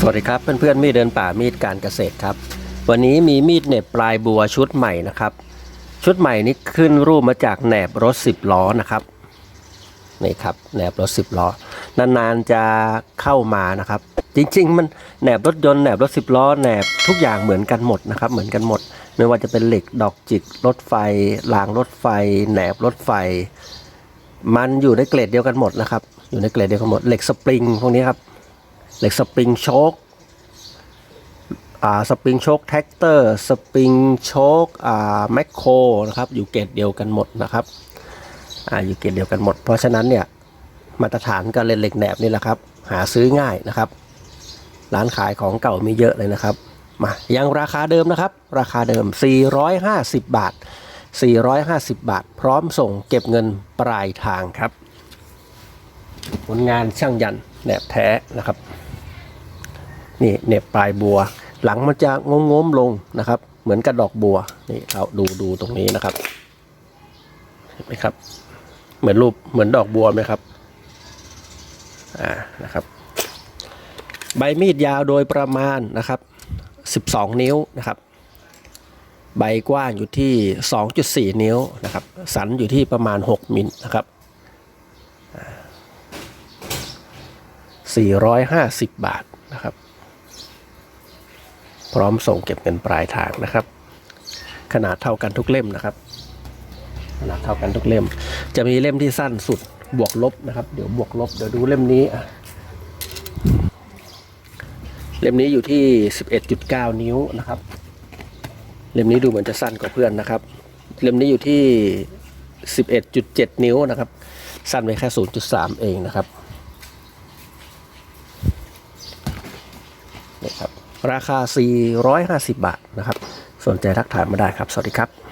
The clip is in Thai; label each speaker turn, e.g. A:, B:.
A: สวัสดีครับเพื่อนๆมีดเดินป่ามีดการเกษตรครับ วันนี้มีมีดเน็บปลายบัวชุดใหม่นะครับ ชุดใหม่นี้ขึ้นรูปมาจากแหนบรถสิบล้อนะครับนี่ครับแหนบรถสิบล้อนานๆจะเข้ามานะครับ จริงๆ มันแหนบรถยนต์แหนบรถสิบล้อแหนบทุกอย่างเหมือนกันหมดนะครับเหมือนกันหมด ไม่ว่าจะเป็นเหล็กดอกจิกรถไฟรางรถไฟแหนบรถไฟ มันอยู่ในเกรดเดียวกันหมดนะครับอยู่ในเกรดเดียวกันหมดเหล็กสปริงพวกนี้ครับ เหล็กสปริงโชคอ่าสปริงโชคแท็กเตอร์สปริงโชคอ่าแมคโครนะครับอยู่เกรดเดียวกันหมดนะครับอ่าอยู่เกรดเดียวกันหมด เพราะฉะนั้นเนี่ยมาตรฐานการเล่นเหล็กแหนบนี่แหละครับ หาซื้อง่ายนะครับ ร้านขายของเก่ามีเยอะเลยนะครับมายังราคาเดิมนะครับ ราคาเดิม 450 บาท 450 บาท พร้อมส่งเก็บเงินปลายทางครับ ผลงานช่างยันแหนบแท้นะครับ นี่เน็บปลายบัว หลังมันจะงงงมๆลงนะครับ เหมือนกระดอกบัวนี่เราดูดูตรงนี้นะครับเห็นไหมครับ เหมือนรูปเหมือนดอกบัวไหมครับอ่านะครับ ใบมีดยาวโดยประมาณนะครับ 12 นิ้วนะครับ ใบกว้างอยู่ที่ 2.4 นิ้วนะครับ สันอยู่ที่ประมาณ 6 มิลนะครับ450 บาทนะครับ พร้อมส่งเก็บเงินปลายทางนะครับ ขนาดเท่ากันทุกเล่มนะครับ ขนาดเท่ากันทุกเล่ม จะมีเล่มที่สั้นสุดบวกลบนะครับ เดี๋ยวบวกลบเดี๋ยวดูเล่มนี้อะเล่มนี้อยู่ที่ 11.9 นิ้วนะครับ เล่มนี้ดูเหมือนจะสั้นกว่าเพื่อนนะครับ เล่มนี้อยู่ที่ 11.7 นิ้วนะครับ สั้นไปแค่ 0.3 เองนะครับนี่ครับ ราคา 450 บาทนะครับ สนใจทักถามมาได้ครับ สวัสดีครับ